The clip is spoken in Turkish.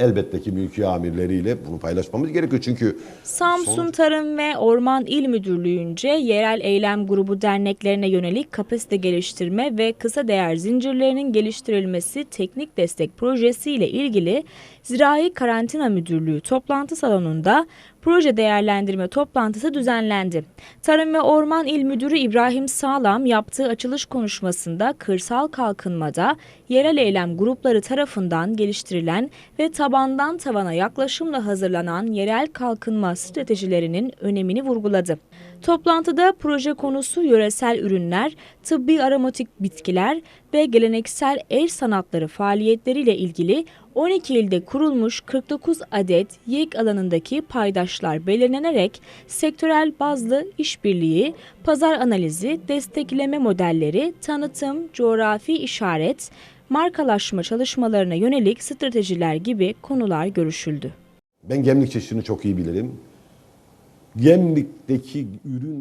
elbette ki mülki amirleriyle bunu paylaşmamız gerekiyor. Çünkü Samsun Sonuç- Tarım ve Orman İl Müdürlüğü'nce yerel eylem grubu derneklerine yönelik kapasite geliştirme ve kısa değer zincirlerinin geliştirilmesi teknik destek projesi ile ilgili Zirai Karantina Müdürlüğü toplantı salonunda proje değerlendirme toplantısı düzenlendi. Tarım ve Orman İl Müdürü İbrahim Sağlam yaptığı açılış konuşmasında kırsal kalkınmada yerel eylem grupları tarafından geliştirilen ve tabandan tavana yaklaşımla hazırlanan yerel kalkınma stratejilerinin önemini vurguladı. Toplantıda proje konusu yöresel ürünler, tıbbi aromatik bitkiler ve geleneksel el sanatları faaliyetleriyle ilgili 12 ilde kurulmuş 49 adet YEK alanındaki paydaşlar belirlenerek sektörel bazlı işbirliği, pazar analizi, destekleme modelleri, tanıtım, coğrafi işaret, markalaşma çalışmalarına yönelik stratejiler gibi konular görüşüldü. ben gemlik çeşidini çok iyi bilirim. Gemlikteki ürün